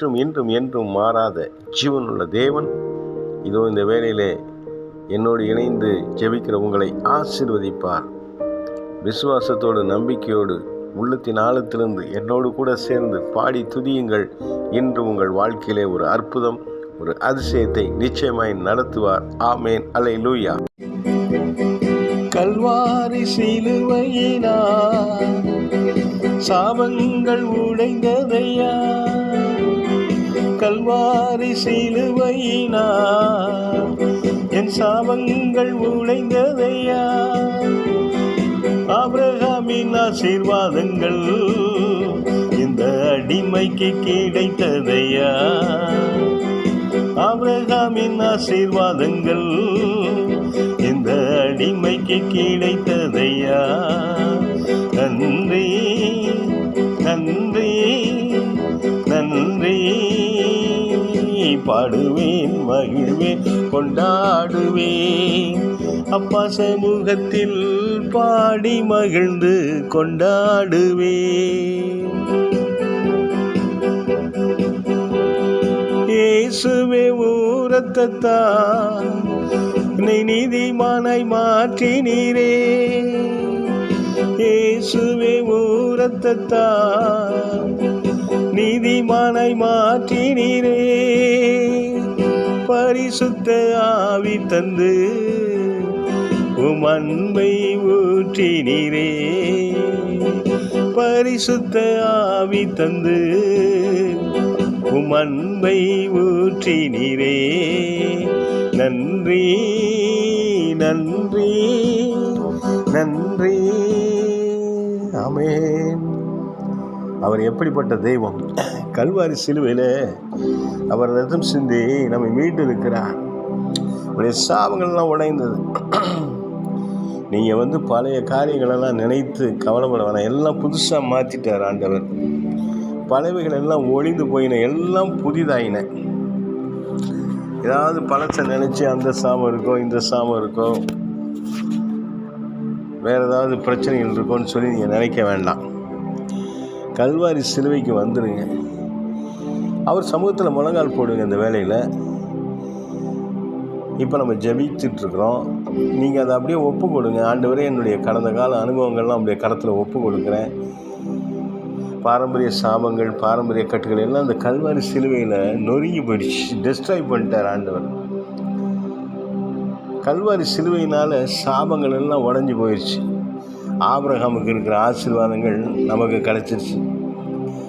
நேற்றும் இன்றும் என்றும் மாறாத ஜீவனுள்ள தேவன் இதோ இந்த வேளையிலே என்னோடு இணைந்து ஜெபிக்கிற உங்களை ஆசீர்வதிப்பார். விசுவாசத்தோடு நம்பிக்கையோடு உள்ளத்தின் ஆழத்திலிருந்து என்னோடு கூட சேர்ந்து பாடி துதியுங்கள் இன்று உங்கள் வாழ்க்கையிலே ஒரு அற்புதம் ஒரு அதிசயத்தை நிச்சயமாய் நடத்துவார். ஆமேன். அலை லூயா கல்வாரி சிலுவையினா சாபங்கள் உடைந்ததையா கல்வாரி சிலுவையினா? என் சாபங்கள் உடைந்ததையா ஆபிரகாமின் ஆசீர்வாதங்கள் இந்த அடிமைக்கு கிடைத்ததையா? ஆபிரகாமின் ஆசீர்வாதங்கள் இந்த அடிமைக்கு கிடைத்ததையா? நன்றி. நன்றி நன்றி. பாடுவேன் மகிழ்வேன் கொண்டாடுவேன். அப்பா சமூகத்தில் பாடி மகிழ்ந்து கொண்டாடுவேன். இயேசுவே ஊரத்தத்தா நீ மாற்றினீரே. இயேசுவே ஊரத்தத்தா நீதிமானை மாற்றினீரே பரிசுத்த ஆவி தந்து உம் அன்பை ஊற்றினீரே. பரிசுத்த ஆவி தந்து உம் அன்பை ஊற்றினீரே. நன்றி நன்றி நன்றி. ஆமென். அவர் எப்படிப்பட்ட தெய்வம்? கல்வாரி சிலுவையில் அவர் ரத்தம் சிந்தி நம்மை மீட்டு இருக்கிறார். உடைய சாபங்கள்லாம் உடைந்தது. நீங்கள் வந்து பழைய காரியங்களெல்லாம் நினைத்து கவலைப்பட வேணாம். எல்லாம் புதுசாக மாற்றிட்டார் ஆண்டவர். பழவைகள் எல்லாம் ஒளிந்து போயின எல்லாம் புதிதாயின. ஏதாவது பழத்தை நினச்சி அந்த சாமம் இருக்கோ இந்த சாமம் இருக்கோ வேறு ஏதாவது பிரச்சனைகள் இருக்கோன்னு சொல்லி நீங்கள் நினைக்க வேண்டாம். கல்வாரி சிலுவைக்கு வந்துடுங்க அவர் சமூகத்தில் முழங்கால் போடுங்க இந்த வேலையில். இப்போ நம்ம ஜபிச்சுட்ருக்குறோம். நீங்கள் அதை அப்படியே ஒப்பு கொடுங்க. ஆண்டு என்னுடைய கடந்த கால அனுபவங்கள்லாம் அப்படியே கரத்தில் ஒப்பு கொடுக்குறேன். பாரம்பரிய சாபங்கள் பாரம்பரிய கட்டுகள் எல்லாம் அந்த கல்வாரி சிலுவையில் நொறுங்கி போயிடுச்சு. டெஸ்ட்ராய் பண்ணிட்டார் ஆண்டவர். கல்வாரி சிலுவையினால் சாபங்கள் எல்லாம் உடஞ்சி போயிடுச்சு ஆபிரகாமுக்கு இருக்கிற ஆசீர்வாதங்கள் நமக்கு கிடச்சிருச்சு.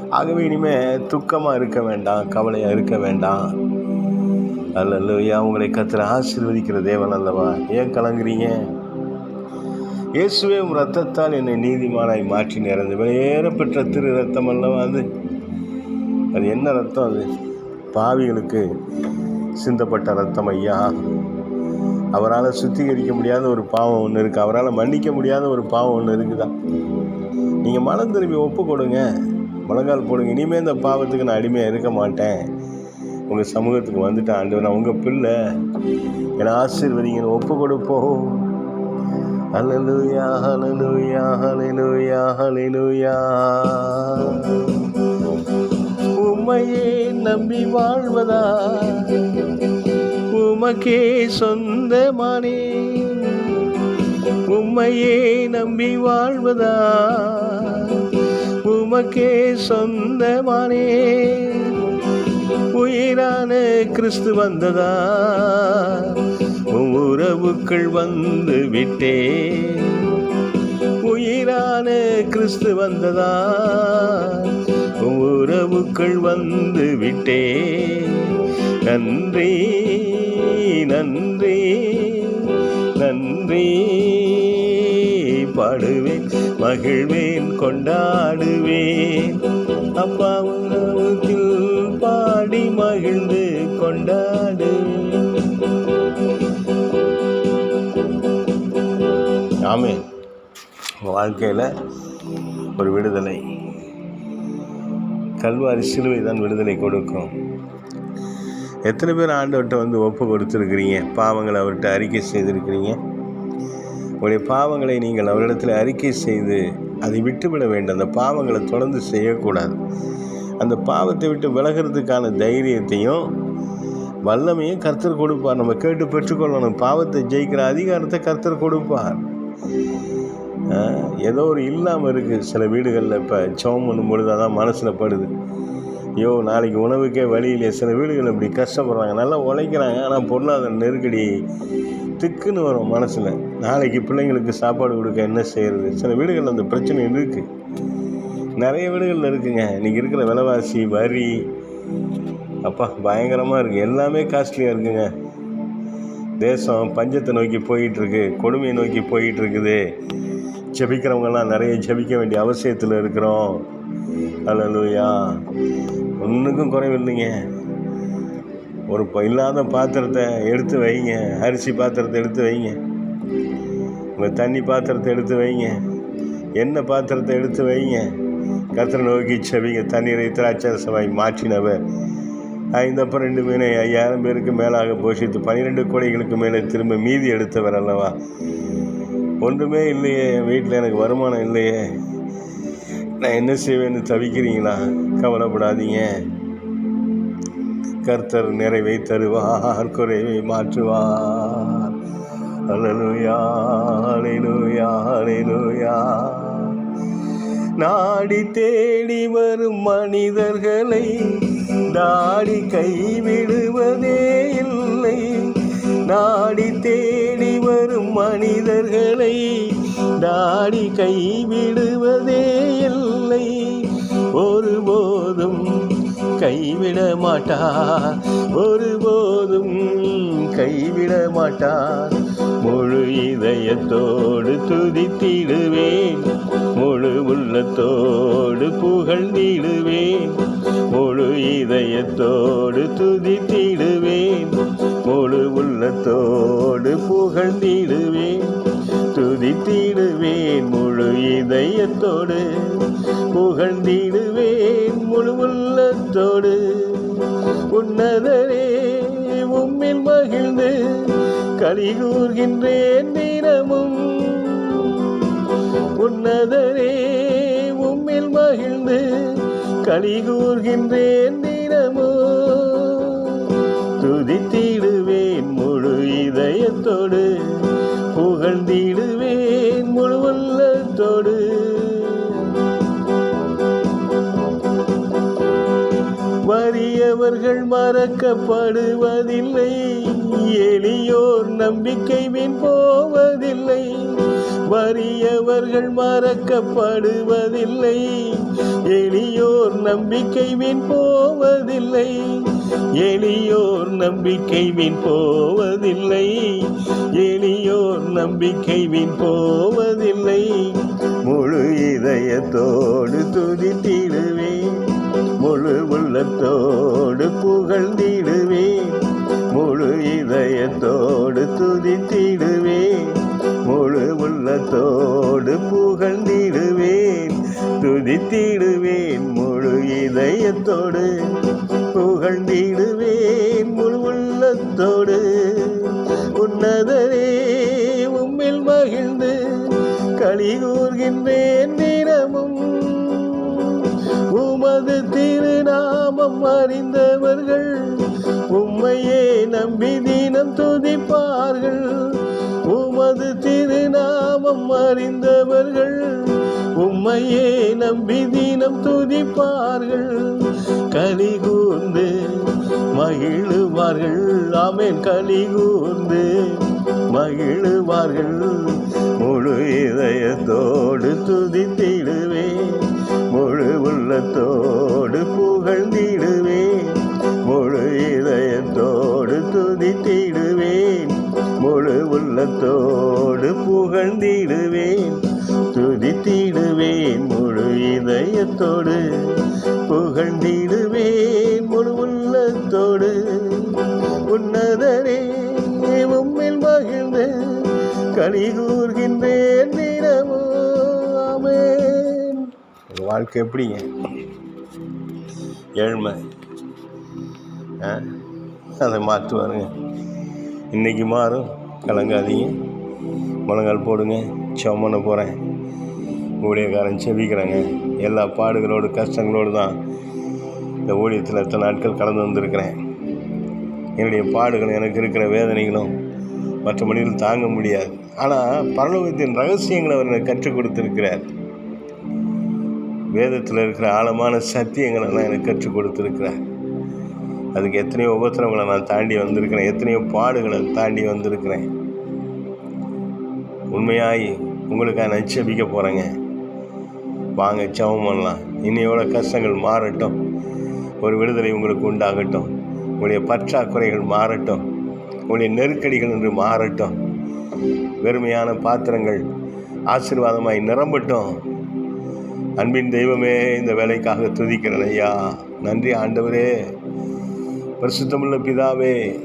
ஆகவே இனிமேல் துக்கமாக இருக்க வேண்டாம் கவலையாக இருக்க வேண்டாம். அல்லல்லையா உங்களை கத்திர ஆசீர்வதிக்கிற தேவன் அல்லவா? ஏன் கலங்குறீங்க? இயேசுவே உன் ரத்தத்தால் என்னை நீதிமானாய் மாற்றி நிறந்து வெளியேற திரு ரத்தம் அல்லவா அது? அது என்ன ரத்தம் அது? பாவிகளுக்கு சிந்தப்பட்ட ரத்தம் ஐயா. அவரால் சுத்திகரிக்க முடியாத ஒரு பாவம் ஒன்று இருக்குது அவரால் மன்னிக்க முடியாத ஒரு பாவம் ஒன்று இருக்குதா? நீங்கள் மனம் திரும்பி ஒப்பு கொடுங்க. முழங்கால் போடுங்க. இனிமேல் இந்த பாவத்துக்கு நான் அடிமையாக இருக்க மாட்டேன். உங்கள் சமூகத்துக்கு வந்துட்டேன் ஆண்டு நான் உங்கள் பிள்ளை. என்னை ஆசீர்வதிங்கன்னு ஒப்பு கொடுப்போம். அலலுயா அலலுயா அலலுயா அலலுயா உண்மையே நம்பி வாழ்வதா? உமக்கே சொந்தமானே. உம்மையே நம்பி வாழ்வதா. உமக்கே சொந்தமானே. உயிரான கிறிஸ்து வந்ததா. உறவுக்குள் வந்து விட்டே. உயிரான கிறிஸ்து வந்ததா. உறவுக்குள் வந்து விட்டே. நன்றி. நன்றி நன்றி. பாடுவேன் மகிழ்வேன் கொண்டாடுவேன். அப்பா உணவத்தில் பாடி மகிழ்ந்து கொண்டாடுவேன். ஆமே வாழ்க்கையில் ஒரு விடுதலை. கல்வாரி சிலுவை தான் விடுதலை கொடுக்கும். எத்தனை பேர் ஆண்டவர்கிட்ட வந்து ஒப்பு கொடுத்துருக்கிறீங்க? பாவங்களை அவர்கிட்ட அறிக்கை செய்திருக்கிறீங்க? உங்களுடைய பாவங்களை நீங்கள் அவரிடத்தில் அறிக்கை செய்து அதை விட்டுவிட வேண்டும். அந்த பாவங்களை தொடர்ந்து செய்யக்கூடாது. அந்த பாவத்தை விட்டு விலகிறதுக்கான தைரியத்தையும் வல்லமையும் கர்த்தர் கொடுப்பார். நம்ம கேட்டு பெற்றுக்கொள்ளணும். பாவத்தை ஜெயிக்கிற அதிகாரத்தை கர்த்தர் கொடுப்பார். ஏதோ ஒரு இல்லாமல் இருக்குது சில வீடுகளில் இப்போ சோம் பண்ணும் பொழுது அதான் மனசில் படுது. ஐயோ நாளைக்கு உணவுக்கே வழி இல்லையே சில வீடுகள் இப்படி கஷ்டப்படுறாங்க. நல்லா உழைக்கிறாங்க. ஆனால் பொருளாதார நெருக்கடி திக்குன்னு வரும் மனசில். நாளைக்கு பிள்ளைங்களுக்கு சாப்பாடு கொடுக்க என்ன செய்கிறது சில வீடுகளில் அந்த பிரச்சனை இருக்குது நிறைய வீடுகளில் இருக்குங்க. இன்றைக்கி இருக்கிற விலைவாசி வரி அப்பா பயங்கரமாக இருக்குது எல்லாமே காஸ்ட்லியாக இருக்குங்க. தேசம் பஞ்சத்தை நோக்கி போயிட்டுருக்கு. கொடுமையை நோக்கி போயிட்டுருக்குது. இருக்குது ஜெபிக்கிறவங்கெல்லாம் நிறைய ஜெபிக்க வேண்டிய அவசியத்தில் இருக்கிறோம். அலலுயா ஒன்றுக்கும் குறைவில்லைங்க. ஒரு இல்லாத பாத்திரத்தை எடுத்து வைங்க. அரிசி பாத்திரத்தை எடுத்து வைங்க. உங்கள் தண்ணி பாத்திரத்தை எடுத்து வைங்க. எண்ணெய் பாத்திரத்தை எடுத்து வைங்க. கத்திர நோக்கி செவிங்க தண்ணீரை திராட்சரசமாய் மாற்றினவர். ஐந்தப்ப ரெண்டு மீனை ஐயாயிரம் பேருக்கு மேலாக போஷித்து பன்னிரெண்டு கோடிகளுக்கு மேலே திரும்ப மீதி எடுத்தவர் அல்லவா? ஒன்றுமே இல்லையே. என் வீட்டில் எனக்கு வருமானம் இல்லையே. நான் என்ன செய்வேன்னு தவிக்கிறீங்களா? கவலைப்படாதீங்க. கர்த்தர் நிறைவை தருவார் குறைவை மாற்றுவார். அல்லேலூயா நாடி தேடி வரும் மனிதர்களை நாடி கைவிடுவதே இல்லை. நாடி தேடி வரும் மனிதர்களை நாடி கைவிடுவதே இல்லை. ஒருபோதும் கைவிட மாட்டார் ஒருபோதும் கைவிட மாட்டார் முழு இதயத்தோடு துதித்திடுவேன். முழு உள்ளத்தோடு புகழ்ந்திடுவேன். முழு இதயத்தோடு துதித்திடுவேன். முழு உள்ளத்தோடு புகழ்ந்திடுவேன். துதித்திடு இதயத்தோடு புகழ்ந்திடுவேன் முழு உள்ளத்தோடு உன்னதரே உம்மில் மகிழ்ந்து கலிகூர்கின்றேன் தினமும். உன்னதரே உம்மில் மகிழ்ந்து கலிகூர்கின்றேன் தினமும். துதித்திடுவேன் முழு இதயத்தோடு புகழ்ந்திடுவேன் முழு வறியவர்கள் மறக்கப்படுவதில்லை. எளியோர் நம்பிக்கை வீண் போவதில்லை. வறியவர்கள் மறக்கப்படுவதில்லை. எளியோர் நம்பிக்கை வீண் போவதில்லை. எளியோர் நம்பிக்கை வீண் போவதில்லை. எளியோர் நம்பிக்கை வீண் போவதில்லை. முழு இதயத்தோடு துதித்திடுவேன். முழு உள்ளத்தோடு புகழ்ந்திடுவேன். முழு இதயத்தோடு துதித்திடுவேன். முழு உள்ளத்தோடு புகழ்ந்திடுவேன். துதித்திடுவேன் முழு இதயத்தோடு புகழ்ந்திடுவேன். முழு உள்ளத்தோடு உன்னதரே உம்மில் மகிழ்ந்து களி கூர்கின்றேன். தினமும் நாமம் அறிந்தவர்கள் உம்மையே நம்பி தினம் துதிப்பார்கள். உமது திருநாமம் அறிந்தவர்கள் உம்மையே நம்பி தினம் துதிப்பார்கள். களி கூர்ந்து மகிழுவார்கள். ஆமேன் களி கூர்ந்து மகிழுவார்கள். முழு இதயத்தோடு துதித்திடுவேன். உள்ளத்தோடு புகழ்ந்திடுவேன். முழு இதயத்தோடு துதித்திடுவேன். முழு உள்ளத்தோடு புகழ்ந்திடுவேன். துதித்திடுவேன். முழு இதயத்தோடு புகழ்ந்திடுவேன். முழு உள்ளத்தோடு உன்னதரே உம்மில் மகிழ்ந்து களி கூறுகின்றேன் தினமோ வாழ்க்கை எப்படிங்க? ஏழ்மை. ஆ? அதை மாற்றுவாருங்க இன்றைக்கி மாறும். கலங்காதீங்க முழங்கால் போடுங்க. செம்மண்ண போகிறேன் ஊழியக்காரன் செபிக்கிறாங்க. எல்லா பாடுகளோடு கஷ்டங்களோடு தான் இந்த ஊழியத்தில் எத்தனை நாட்கள் கடந்து வந்திருக்கிறேன். என்னுடைய பாடுகளும் எனக்கு இருக்கிற வேதனைகளும் மற்ற மனிதர்கள் தாங்க முடியாது. ஆனால் பரலோகத்தின் ரகசியங்களை அவர் எனக்கு கற்றுக் கொடுத்துருக்கிறார். வேதத்தில் இருக்கிற ஆழமான சத்தியங்களெல்லாம் எனக்கு கற்றுக் கொடுத்துருக்குறேன் அதுக்கு எத்தனையோ உபத்திரங்களை நான் தாண்டி வந்திருக்கிறேன். எத்தனையோ பாடுகளை தாண்டி வந்திருக்கிறேன். உண்மையாய் உங்களுக்காக நான் போகிறேங்க வாங்க சவம் பண்ணலாம். இன்னையோட கஷ்டங்கள் மாறட்டும். ஒரு விடுதலை உங்களுக்கு உண்டாகட்டும். உங்களுடைய பற்றாக்குறைகள் மாறட்டும். உங்களுடைய நெருக்கடிகள் என்று மாறட்டும். வெறுமையான பாத்திரங்கள் ஆசீர்வாதமாய் நிரம்பட்டும். அன்பின் தெய்வமே இந்த வேலைக்காக துதிக்கிறேன் ஐயா. நன்றி ஆண்டவரே. பரிசுத்தமுள்ள பிதாவே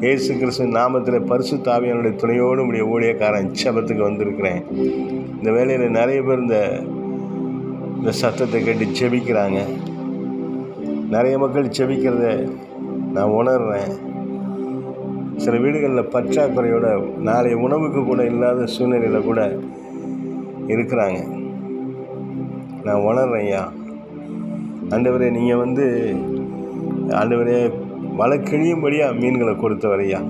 இயேசு கிறிஸ்து நாமத்தில் பரிசுத்தாவியனுடைய துணையோடு உடைய ஊழியக்காரன் சபத்துக்கு வந்திருக்கிறேன். இந்த வேலையில் நிறைய பேர் இந்த இந்த சத்தத்தை கேட்டு செபிக்கிறாங்க நிறைய மக்கள் செபிக்கிறத நான் உணர்கிறேன் சில வீடுகளில் பற்றாக்குறையோட நாளைய உணவுக்கு கூட இல்லாத சூழ்நிலையில் கூட இருக்கிறாங்க. நான் உணர்றேன் ஐயா ஆண்டவரே நீங்கள் வந்து ஆண்டவரே வலை கிழியும்படியாக மீன்களை கொடுத்தவரையா.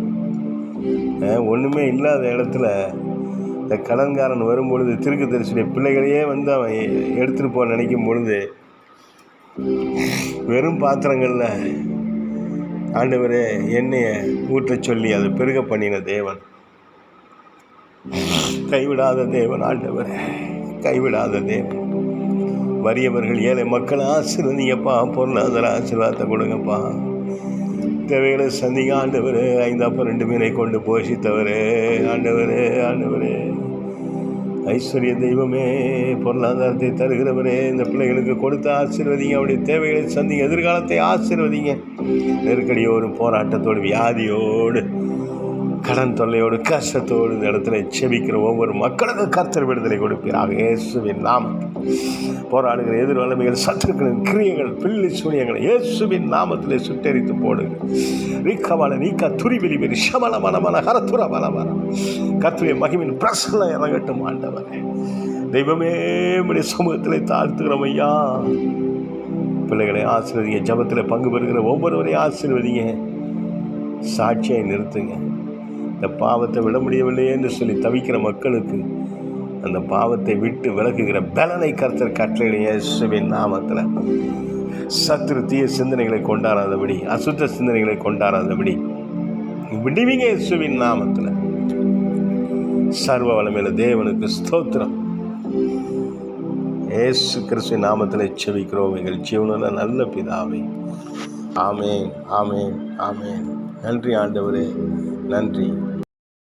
ஒன்றுமே இல்லாத இடத்துல இந்த கடன்காரன் வரும்பொழுது திருக்கு தரிசன பிள்ளைகளையே வந்து அவன் எடுத்துகிட்டு போக நினைக்கும் பொழுது வெறும் பாத்திரங்களில் ஆண்டவரே எண்ணெயை ஊற்ற சொல்லி அதை பெருக பண்ணின தேவன். கைவிடாத தேவன் ஆண்டவரே கைவிடாத தேவன். வறியவர்கள் ஏழை மக்கள் ஆசீர்வதிங்கப்பா பொருளாதார ஆசீர்வாதத்தை கொடுங்கப்பா. தேவைகளை சந்திங்க ஆண்டவர் ஐந்தாப்பா ரெண்டு மீனை கொண்டு போஷித்தவர் ஆண்டவர் ஆண்டவர். ஐஸ்வர்ய தெய்வமே பொருளாதாரத்தை தருகிறவரே இந்த பிள்ளைகளுக்கு கொடுத்து ஆசீர்வதிங்க அவருடைய தேவைகளை சந்திங்க எதிர்காலத்தை ஆசீர்வதிங்க. நெருக்கடியோடு போராட்டத்தோடு வியாதியோடு கடன் தொல்லையோடு கஷ்டத்தோடு இந்த இடத்துல செபிக்கிற ஒவ்வொரு மக்களுக்கும் கர்த்தர் விடுதலை கொடுப்பீராக. இயேசுவின் நாமத்தில் போராடுகிற எதிர்வலமைகள் சத்துருக்களின் கிரியங்கள் பில்லி சூனியங்களை இயேசுவின் நாமத்திலே சுட்டெரித்து போடுங்க ரிக்கவல நீக்க துரிபிலி பெரி சமல மனமன ஹரத்துர பலவர கர்த்தருடைய மகிமின் பிரசன்ன இறங்கட்டும் ஆண்டவரே. தெய்வமே நம்முடைய சமூகத்திலே தாழ்த்துகிறோம் ஐயா. பிள்ளைகளை ஆசீர்வதிங்க ஜபத்தில் பங்கு பெறுகிற ஒவ்வொருவரையும் ஆசீர்வதிங்க. சாட்சியை நிறுத்துங்க. இந்த பாவத்தை விட முடியவில்லையே என்று சொல்லி தவிக்கிற மக்களுக்கு அந்த பாவத்தை விட்டு விலகுகிற பலனை கருத்தர் கட்டளை இயேசுவின் நாமத்தில். சத்துரு தீய சிந்தனைகளை கொண்டாடாதபடி அசுத்த சிந்தனைகளை கொண்டாடாதபடி விடுவிங்க இயேசுவின் நாமத்தில். சர்வ வளமையில தேவனுக்கு ஸ்தோத்திரம். ஏசு கிறிஸ்துவின் நாமத்தில் செவிக்கிறோம் எங்கள் ஜீவனில் நல்ல பிதாவை. ஆமேன் ஆமேன் ஆமேன். நன்றி ஆண்டவரே நன்றி.